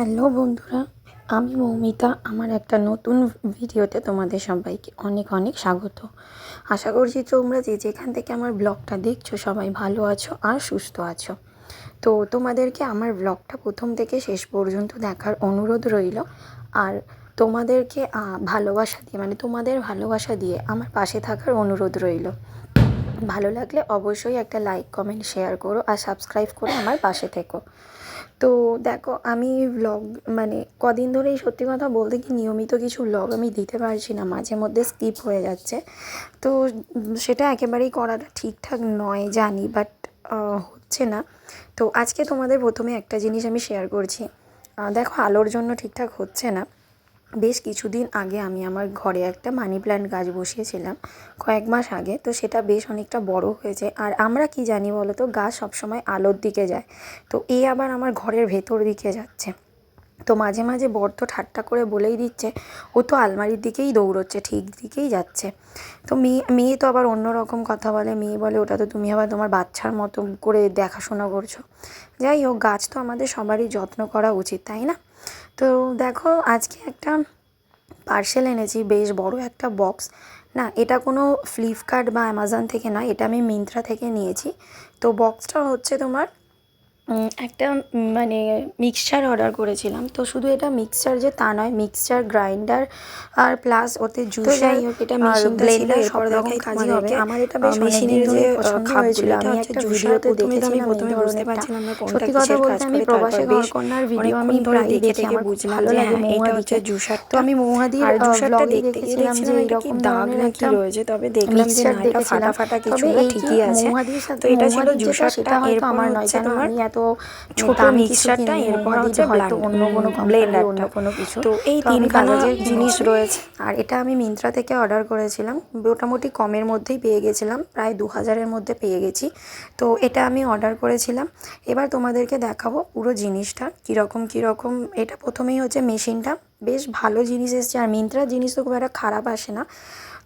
Hello বন্ধুরা, আমি মৌমিতা। আমার একটা নতুন ভিডিওতে তোমাদের সবাইকে অনেক অনেক স্বাগত। আশা করছি তোমরা যে যেখান থেকে আমার ব্লগটা দেখছ সবাই ভালো আছো আর সুস্থ আছো। তো তোমাদেরকে আমার ব্লগটা প্রথম থেকে শেষ পর্যন্ত দেখার অনুরোধ রইল। আর তোমাদেরকে ভালোবাসা দিয়ে মানে তোমাদের ভালোবাসা দিয়ে আমার পাশে থাকার অনুরোধ রইল। ভালো লাগলে অবশ্যই একটা লাইক, কমেন্ট, শেয়ার করো আর সাবস্ক্রাইব করে আমার পাশে থেকো। তো দেখো, আমি ব্লগ মানে কদিন ধরেই সত্যি কথা বলতে কি নিয়মিত কিছু ব্লগ আমি দিতে পারছি না, মাঝে মধ্যে স্কিপ হয়ে যাচ্ছে। তো সেটা একেবারেই করাটা ঠিকঠাক নয়, জানি বাট হচ্ছে না। তো আজকে তোমাদের প্রথমে একটা জিনিস আমি শেয়ার করছি। দেখো, আলোর জন্য ঠিকঠাক হচ্ছে না। বেশ কিছুদিন আগে আমি আমার ঘরে একটা মানি প্ল্যান্ট গাছ বসিয়েছিলাম, কয়েক মাস আগে। তো সেটা বেশ অনেকটা বড় হয়েছে আর আমরা কি জানি বলো তো গাছ সবসময় আলোর দিকে যায়। তো এ আবার আমার ঘরের ভেতর দিকে যাচ্ছে। তো মাঝে মাঝে বর তো ঠাট্টা করে বলেই দিচ্ছে, ও তো আলমারির দিকেই দৌড়চ্ছে, ঠিক দিকেই যাচ্ছে। তো মেয়ে মেয়ে তো আবার অন্য রকম কথা বলে। মেয়ে বলে, ওটা তো তুমি আবার তোমার বাচ্চার মতো করে দেখাশোনা করছ। যাই হোক, গাছ তো আমাদের সবারই যত্ন করা উচিত, তাই না? তো দেখো আজকে একটা পার্সেল এনেছি, বেশ বড় একটা বক্স না, এটা কোনো ফ্লিপকার্ট বা অ্যামাজন থেকে না, এটা আমি মিন্ত্রা থেকে নিয়েছি। তো বক্সটা হচ্ছে তোমার একটা মানে মিক্সচার অর্ডার করেছিলাম। তো শুধু এটা মিক্সচার যে তা নয় মিক্সচার গ্রাইন্ডার আর প্লাস ওতে জুস যাই হোক এটা ব্লেন্ডার সব রকম কাজই হবে। আমার এটা বেশ মেশিনের যে হয়েছিল। আমি একটা ভিডিওতে দেখেছিলাম প্রথমে বুঝতে পারছিলাম না কোনটা কিসের কাজ আমি প্রবাসী ঘরকন্যার ভিডিও আমি প্রায় দেখে আমার ভালো লাগে এটা হচ্ছে জুসার তো আমি মৌহাদির আর জুসারটা যে এইরকম দাগ নাকি রয়েছে তবে দেখলাম যে না এটা ফাটা ফাটা কিছু ঠিকই আছে। তো এটা ছিল জুসারটা এরপর আমার নয় তোমার আমি এত ছোট কিনিনি, এরপর হচ্ছে হয়তো অন্য কোনো blender অন্য কোনো কিছু। তো এই তো তিনখানা কাগজের জিনিস রয়েছে। আর এটা আমি মিন্ত্রা থেকে অর্ডার করেছিলাম। মোটামুটি কমের মধ্যেই পেয়ে গেছিলাম প্রায় দু হাজারের মধ্যে পেয়ে গেছি। তো এটা আমি অর্ডার করেছিলাম। এবার তোমাদেরকে দেখাবো পুরো জিনিসটা কীরকম কীরকম। এটা প্রথমেই হচ্ছে মেশিনটা। বেশ ভালো জিনিস এসেছে। আর মিন্ত্রার জিনিস তো খুব একটা খারাপ আসে না।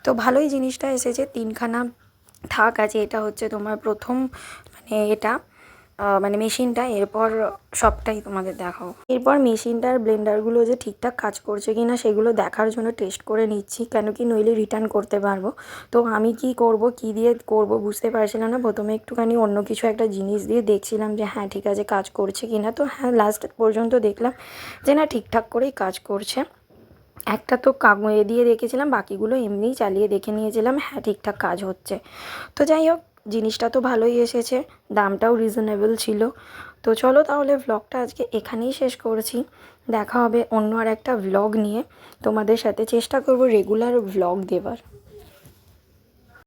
তো ভালোই জিনিসটা এসেছে। তিনখানা থাক আছে। এটা হচ্ছে তোমার প্রথম মানে এটা। মানে মেশিনটা, এরপর সবটাই তোমাদের দেখাও। এরপর মেশিনটার ব্লেন্ডারগুলো যে ঠিকঠাক কাজ করছে কি না সেগুলো দেখার জন্য টেস্ট করে নিচ্ছি, কেন কি নইলে রিটার্ন করতে পারব। তো আমি কি করব, কি দিয়ে করব বুঝতে পারছিলাম না। প্রথমে একটুখানি অন্য কিছু একটা জিনিস দিয়ে দেখছিলাম যে হ্যাঁ ঠিক আছে, কাজ করছে কি না তো হ্যাঁ লাস্ট পর্যন্ত দেখলাম যে, না, ঠিকঠাক করেই কাজ করছে। একটা তো কাগজ দিয়ে দেখেছিলাম, বাকিগুলো এমনিই চালিয়ে দেখে নিয়েছিলাম হ্যাঁ ঠিকঠাক কাজ হচ্ছে। তো যাই হোক জিনিসটা তো ভালোই এসেছে, দামটাও রিজনেবল ছিল। তো চলো তাহলে ভ্লগটা আজকে এখানেই শেষ করছি। দেখা হবে অন্য আর একটা ভ্লগ নিয়ে। তোমাদের সাথে চেষ্টা করব রেগুলার ভ্লগ দেওয়ার।